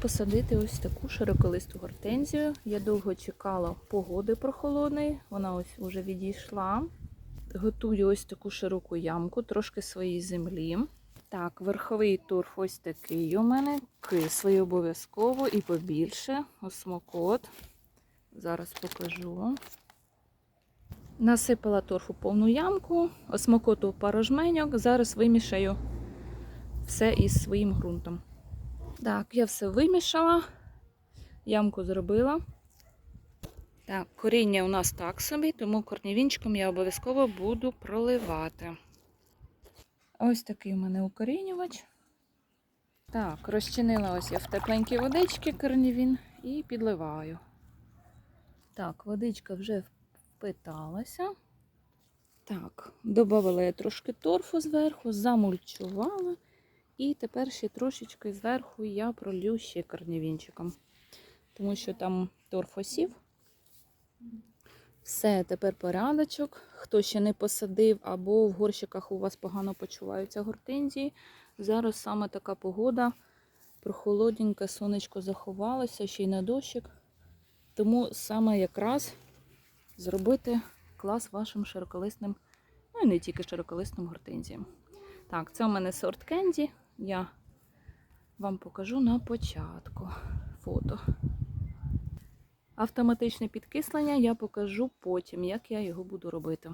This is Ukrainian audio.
посадити ось таку широколисту гортензію. Я довго чекала погоди прохолодної, вона ось уже відійшла. Готую ось таку широку ямку, трошки своїй землі. Так, верховий торф ось такий у мене. Кислий обов'язково і побільше. Осмокот. Зараз покажу. Насипала торфу повну ямку, осмокоту пару жменьок. Зараз вимішаю все із своїм ґрунтом. Так, я все вимішала, ямку зробила. Так, коріння у нас так собі, тому корнівінчиком я обов'язково буду проливати. Ось такий у мене укорінювач. Так, розчинила ось я в тепленькій водичці корнівін і підливаю. Так, водичка вже впиталася. Так, додавала я трошки торфу зверху, замульчувала. І тепер ще трошечки зверху я пролью ще корнівінчиком. Тому що там торф осів. Все, тепер порядочок. Хто ще не посадив, або в горщиках у вас погано почуваються гортензії. Зараз саме така погода. Прохолодненьке, сонечко заховалося, ще й на дощик. Тому саме якраз зробити клас вашим широколисним, ну і не тільки широколисним гортензіям. Так, це у мене сорт кенді. Я вам покажу на початку фото. Автоматичне підкислення я покажу потім, як я його буду робити.